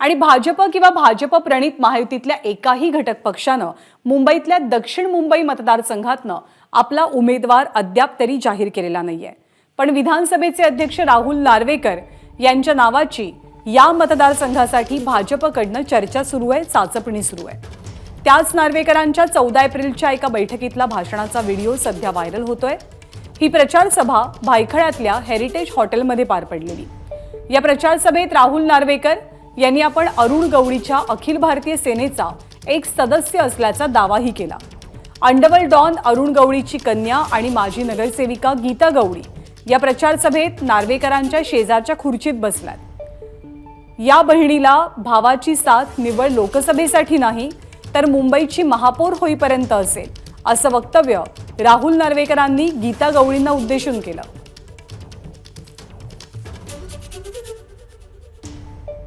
आणि भाजप किंवा भाजप प्रणित महायुतीतल्या एकाही घटक पक्षानं मुंबईतल्या दक्षिण मुंबई मतदारसंघातनं आपला उमेदवार अद्याप तरी जाहीर केलेला नाहीये. पण विधानसभेचे अध्यक्ष राहुल नार्वेकर यांच्या नावाची या मतदारसंघासाठी भाजपकडनं चर्चा सुरू आहे चाचपणी सुरू आहे. त्याच नार्वेकरांच्या चौदा एप्रिलच्या एका बैठकीतला भाषणाचा व्हिडिओ सध्या व्हायरल होतोय. ही प्रचारसभा भायखळ्यातल्या हेरिटेज हॉटेलमध्ये पार पडलेली. या प्रचार सभेत राहुल नार्वेकर यांनी आपण अरुण गवळीच्या अखिल भारतीय सेनेचा एक सदस्य असल्याचा दावाही केला. अंडवल डॉन अरुण गवळीची कन्या आणि माजी नगरसेविका गीता गवळी या प्रचारसभेत नार्वेकरांच्या शेजारच्या खुर्चीत बसल्यात. या बहिणीला भावाची साथ निवड लोकसभेसाठी नाही तर मुंबईची महापौर होईपर्यंत असेल असं वक्तव्य राहुल नार्वेकरांनी गीता गवळींना उद्देशून केलं.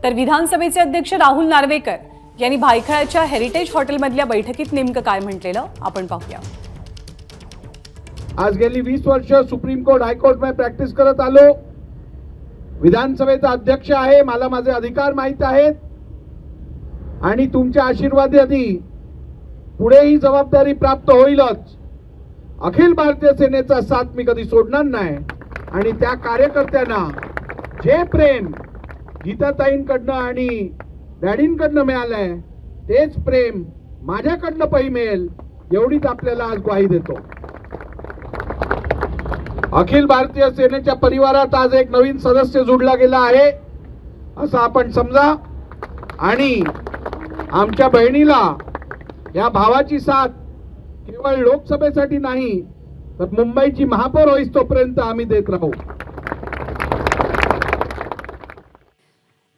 तर विधानसभेचे अध्यक्ष राहुल नार्वेकर यांनी भायखळ्याच्या हेरिटेज हॉटेलमधल्या बैठकीत नेमकं काय म्हटलेलं आपण पाहूया. आज गेली वीस वर्ष सुप्रीम कोर्ट हायकोर्टमध्ये प्रॅक्टिस करत आलो. विधानसभेचा अध्यक्ष आहे मला माझे अधिकार माहीत आहेत. आणि तुमच्या आशीर्वादाने पुढे ही जबाबदारी प्राप्त होईलच. अखिल भारतीय सेनेचा साथ मी कधी सोडणार नाही. आणि त्या कार्यकर्त्यांना जे प्रेम गीताताईंकडनं आणि डॅडींकडनं मिळालंय तेच प्रेम माझ्याकडनं पै मिळेल एवढीच आपल्याला आज ग्वाही देतो. अखिल भारतीय सेनेच्या परिवारात आज एक नवीन सदस्य जोडला गेला आहे असं आपण समजा. आणि आमच्या बहिणीला या भावाची साथ केवळ लोकसभेसाठी नाही तर मुंबईची महापौर होईस तोपर्यंत आम्ही देत राहू.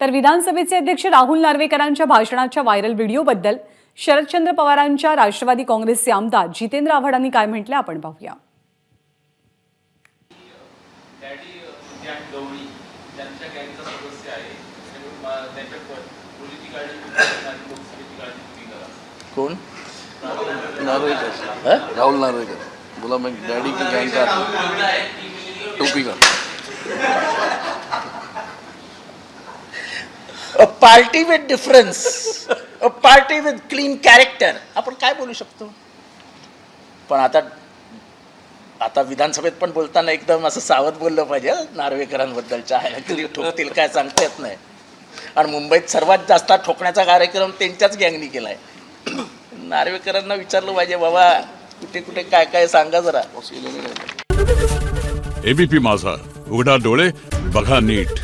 तर विधानसभेचे अध्यक्ष राहुल नार्वेकरांच्या भाषणाच्या व्हायरल व्हिडिओबद्दल शरदचंद्र पवारांच्या राष्ट्रवादी काँग्रेसचे आमदार जितेंद्र आव्हाडांनी काय म्हटलं आपण पाहूया. कौन नार्वेकर? राहुल नार्वेकर. बोला मैं डैडी की गैंग का। टोपी का? A party with difference a party with clean character आपण काय बोलू शकतो? पण आता आता विधानसभेत पण बोलताना एकदम असं सावध बोललं पाहिजे नार्वेकरांबद्दलच्या. आहे ठोकतील काय सांगता येत नाही. आणि मुंबईत सर्वात जास्त ठोकण्याचा कार्यक्रम त्यांच्याच गँगनी केला आहे नार्वेकरांना विचारलं पाहिजे बाबा कुठे कुठे काय काय सांगा जरा. एबीपी माझा. उघडा डोळे बघा नीट.